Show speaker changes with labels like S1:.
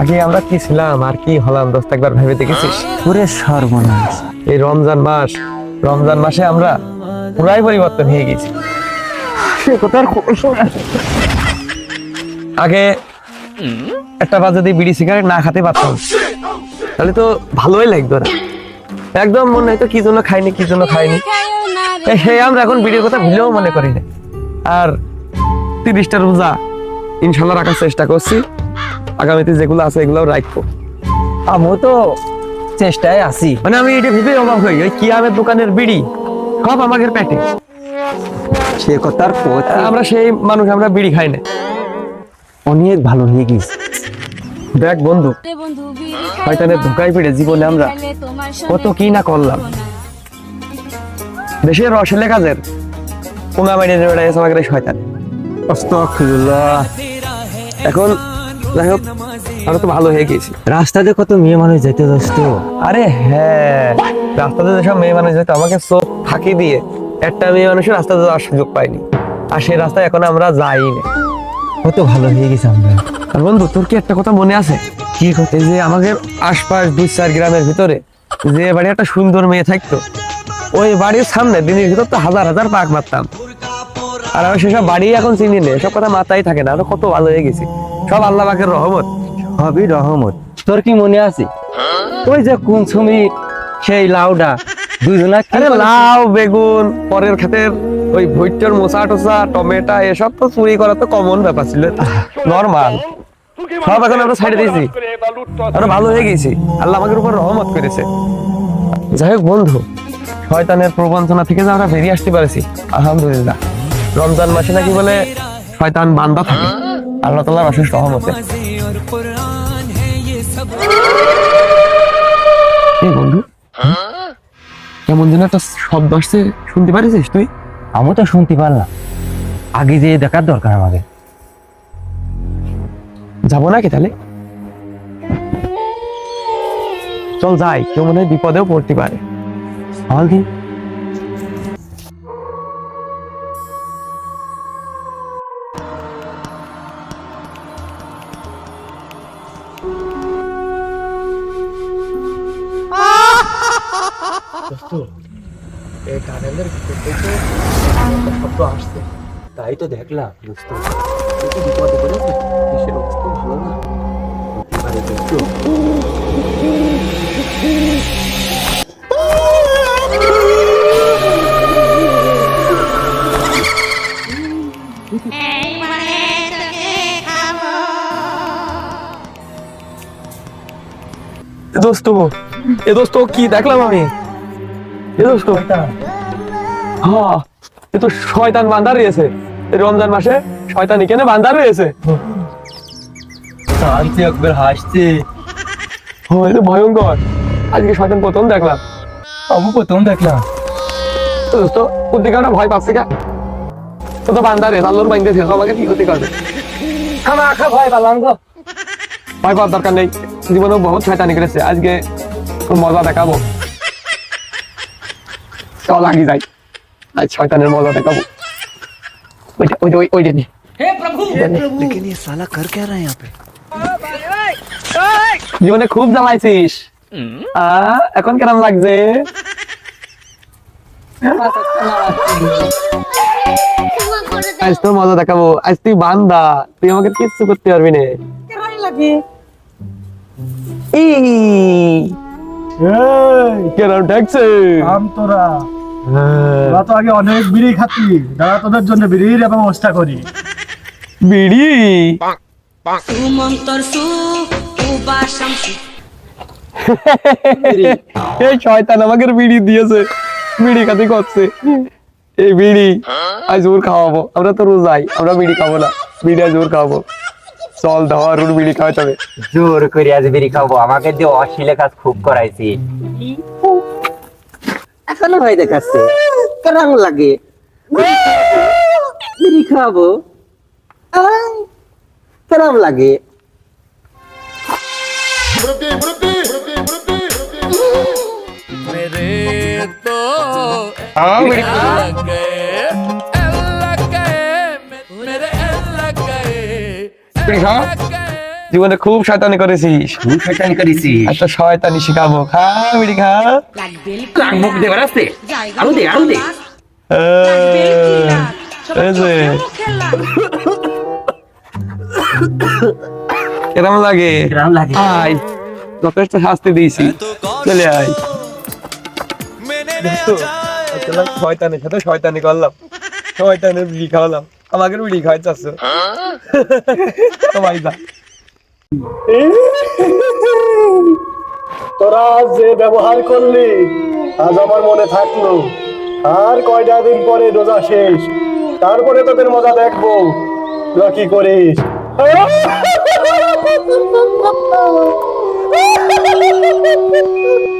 S1: আগে আমরা কি ছিলাম? আর কি হলাম? দোস্ত একবার ভেবে দেখেছিস?
S2: পুরে সর্বনাশ।
S1: এই রমজান মাস রমজান মাসে আমরা পুরাই পরিবর্তন হয়ে গেছি।
S2: সে কথার
S1: আগে একটা বার যদি বিড়ি সিগারেট না খেতে পারতাম তাহলে তো ভালোই লাগতো না। একদম মনে হয়তো কি জন্য খাইনি কি জন্য খাইনি। সেই আমরা এখন বিড়ির কথা ভুলেও মনে করি না। আর তিরিশটা রোজা ইনশাল্লাহ রাখার চেষ্টা করছি। আগামীতে যেগুলো আছে এগুলো রাখব।
S2: আমিও তো চেষ্টায় আছি।
S1: মানে আমি এটা ভেবে অবাক হই ওই কিয়ামের দোকানের বিড়ি সব আমাদের পেটে।
S2: সে কথার পথ
S1: আমরা সেই মানুষ আমরা বিড়ি খাই না।
S2: অনেক ভালো হয়ে গেছে।
S1: দেখ বন্ধু শয়তানের ধোকায় পড়ে জীবনে আমরা কত কি না করলাম। দেশের রসেলে কাজের পোঙা মেরে বেড়াইছে আমাদের শয়তান। এখন যাই হোক আমরা তো ভালো হয়ে গেছি
S2: রাস্তাতে কত মেয়ে মানুষ যেতে দোস্ত।
S1: আরে হ্যাঁ রাস্তাতে যেসব মেয়ে মানুষ যেত আমাকে চোখ ফাঁকি দিয়ে একটা মেয়ে মানুষের রাস্তাতে যাওয়ার সুযোগ পাইনি। আর সেই রাস্তায় এখন আমরা যাই না
S2: কত ভালো হয়ে গেছে আমরা।
S1: আর বন্ধু তোর কি একটা কথা মনে আছে? কি কথা? যে আমাদের আশপাশ দুই চার গ্রামের ভিতরে যে বাড়ি একটা সুন্দর মেয়ে থাকতো ওই বাড়ির সামনে দিনের ভিতর তো হাজার হাজার পাক মারতাম। আর আমি সেসব বাড়ি এখন চিনি না। সব কথা মাথায় থাকে না আমরা কত ভালো হয়ে গেছি। সব আল্লাহ পাকের রহমত
S2: হবি রহমত। তোর কি মনে আছে? ওই যে কোন ছবি সেই লাউডা দুইজনা কি
S1: আরে লাউ বেগুন পরের ক্ষেতের ওই ভুট্টার মোচা টোচা টমেটো এসব তো চুরি করা তো কমন ব্যাপার ছিল। নর্মাল সব এখন আমরা ছাড়ে দিয়েছি। আমরা ভালো হয়ে গেছি। আল্লাহ আমাদের উপর রহমত করেছে। যাই হোক বন্ধু শয়তানের প্রবঞ্চনা থেকে যে আমরা বেরিয়ে আসতে পারছি। আলহামদুলিল্লাহ। রমজান মাসে নাকি বলে শয়তান বান্দা থাকে। আল্লাহ তাল্লাহ অশেষ রহমতে বন্ধু কেমন যেন একটা শব্দ আসছে শুনতে পারিস তুই?
S2: আমি তো শুনতে পারলাম। আগে যে দেখার দরকার আমাকে।
S1: যাব নাকি তাহলে? চল যাই কেউ মনে হয় বিপদেও পড়তে পারে।
S2: হল
S1: এই টানেলের ভিতর থেকে শব্দ আসছে।
S2: তাই তো দেখলাম দোস্ত।
S1: বিপদে পড়েছে দেশের অবস্থা? ভালো না?
S2: আরে দোস্ত।
S1: দোস্ত এ দোস্ত কি দেখলাম আমি? এ হ্যাঁ এ তো শয়তান বান্দা রয়েছে। রমজান মাসে শয়তান বান্দা রয়েছে।
S2: শান্তি একবার হাসছে।
S1: ও এ তো ভয়ঙ্কর। আজকে শয়তান প্রথম দেখলাম।
S2: আমি প্রথম দেখলাম।
S1: তো দোস্ত ভয় পাচ্ছি কা? তো তো বান্দা রে আল্লোর বাইন্দে থেকে আমাকে কি ক্ষতি করবে
S2: খামা খা ভয় পালাম গো।
S1: ভয় পাওয়ার দরকার নেই। জীবনে বহুত শয়তানি করেছে। আজকে মজা দেখাবো। চল আগে যাই আজ শয়তানের মজা দেখাবো ওইটা ওইটা ওই- ওইটা নে।
S2: लेकिन ये साला कर क्या रहा है यहाँ पे
S1: জীবনে খুব জ্বালাইছিস আ, এখন কেমন লাগছে আজ তোর মজা দেখাবো আজ তুই বান্দা তুই আমাকে কিচ্ছু করতে পারবি না ই, কেরম ঠেকছে?
S3: আম তোরা।
S1: হ্যাঁ,
S3: তোরা তো আগে অনেক বিড়ি খাতি। দাদা তোদের জন্য বিড়ির ব্যবস্থা করি।
S1: বিড়ি? এই শয়তান আমাকে বিড়ি দিয়েছে। বিড়ি খাতে করছে। এই বিড়ি আজ ওর খাওয়াবো। আমরা তো রোজ রোজাই আমরা বিড়ি খাব না। বিড়ি আজ ওর খাওয়াবো। চল ওর বিড়ি খাওয়াতে হবে।
S2: জোর করে আজ বেরি খাব। আমাকে দিয়ে অশ্লীল কাজ খুব করাইছি। এখনও ভয় দেখাচ্ছে। কেমন লাগে। বিড়ি খাব কেমন লাগে।
S1: হ্যাঁ, বিড়ি বিড়ি খা জীবনে খুব শয়তানি করেছিস।
S2: তুই শয়তানি করেছি
S1: একটা শয়তানি শিখাবো। খা বিড়ি খা।
S4: লাগবে
S2: মুখ আরও দে আরও দে।
S1: যে। কেমন লাগে?
S2: গ্রাম লাগে?
S1: আয় যথেষ্ট শাস্তি দিয়েছি। চলে আয়। শয়তানের সাথে শয়তানি করলাম। শয়তানের বিড়ি খাওয়ালাম। আমাকে বিড়ি খাওয়াই চাচ্ছ সবাই যা।
S3: তোরা যে ব্যবহার করলি আজ আমার মনে থাকল আর কয়টা দিন পরে রোজা শেষ তারপরে তোদের মজা দেখব। তোরা কি করিস?